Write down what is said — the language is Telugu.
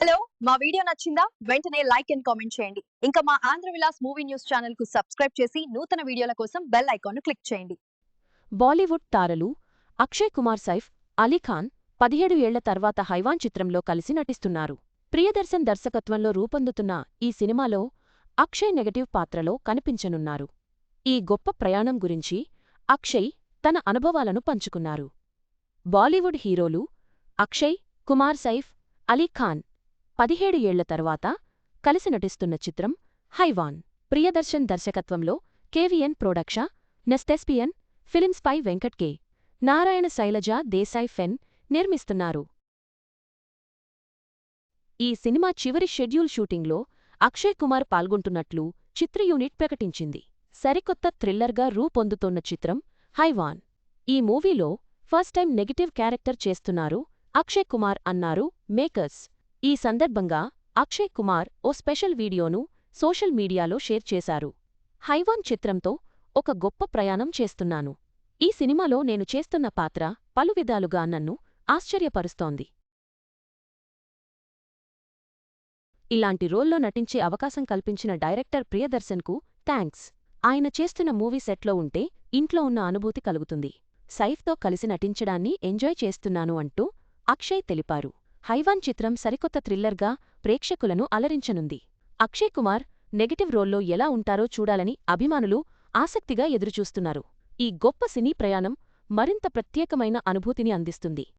హలో మా వీడియో నచ్చిందా? వెంటనే లైక్ అండ్ కామెంట్ చేయండి. ఇంకా మా ఆంధ్ర విలాస్ మూవీ న్యూస్ ఛానల్కు సబ్స్క్రైబ్ చేసి నూతన వీడియోల కోసం బెల్ ఐకాన్ క్లిక్ చేయండి. బాలీవుడ్ తారలు అక్షయ్ కుమార్ సైఫ్ అలీఖాన్ పదిహేడు ఏళ్ళ తర్వాత హైవాన్ చిత్రంలో కలిసి నటిస్తున్నారు. ప్రియదర్శన్ దర్శకత్వంలో రూపొందుతున్న ఈ సినిమాలో అక్షయ్ నెగటివ్ పాత్రలో కనిపించనున్నారు. ఈ గొప్ప ప్రయాణం గురించి అక్షయ్ తన అనుభవాలను పంచుకున్నారు. బాలీవుడ్ హీరోలు అక్షయ్ కుమార్ సైఫ్ అలీఖాన్ పదిహేడు ఏళ్ళ తర్వాత కలిసి నటిస్తున్న చిత్రం హైవాన్. ప్రియదర్శన్ దర్శకత్వంలో కేవీఎన్ ప్రొడక్ష నెస్టెస్పియన్ ఫిలిమ్స్ పై వెంకట్ కె. నారాయణ శైలజ దేశాయ్ ఫెన్ నిర్మిస్తున్నారు. ఈ సినిమా చివరి షెడ్యూల్ షూటింగ్లో అక్షయ్ కుమార్ పాల్గొంటున్నట్లు చిత్ర యూనిట్ ప్రకటించింది. సరికొత్త థ్రిల్లర్గా రూపొందుతోన్న చిత్రం హైవాన్. ఈ మూవీలో ఫస్ట్ టైం నెగటివ్ క్యారెక్టర్ చేస్తున్నారు అక్షయ్ కుమార్ అన్నారు మేకర్స్. ఈ సందర్భంగా అక్షయ్ కుమార్ ఓ స్పెషల్ వీడియోను సోషల్ మీడియాలో షేర్ చేశారు. హైవాన్ చిత్రంతో ఒక గొప్ప ప్రయాణం చేస్తున్నాను. ఈ సినిమాలో నేను చేస్తున్న పాత్ర పలు విధాలుగా నన్ను ఆశ్చర్యపరుస్తోంది. ఇలాంటి రోల్లో నటించే అవకాశం కల్పించిన డైరెక్టర్ ప్రియదర్శన్కు థ్యాంక్స్ ఆయన చేస్తున్న మూవీ సెట్లో ఉంటే ఇంట్లో ఉన్న అనుభూతి కలుగుతుంది. సైఫ్తో కలిసి నటించడాన్ని ఎంజాయ్ చేస్తున్నాను అంటూ అక్షయ్ తెలిపారు. హైవాన్ చిత్రం సరికొత్త థ్రిల్లర్గా ప్రేక్షకులను అలరించనుంది. అక్షయ్ కుమార్ నెగటివ్ రోల్లో ఎలా ఉంటారో చూడాలని అభిమానులు ఆసక్తిగా ఎదురుచూస్తున్నారు. ఈ గొప్ప సినీ ప్రయాణం మరింత ప్రత్యేకమైన అనుభూతిని అందిస్తుంది.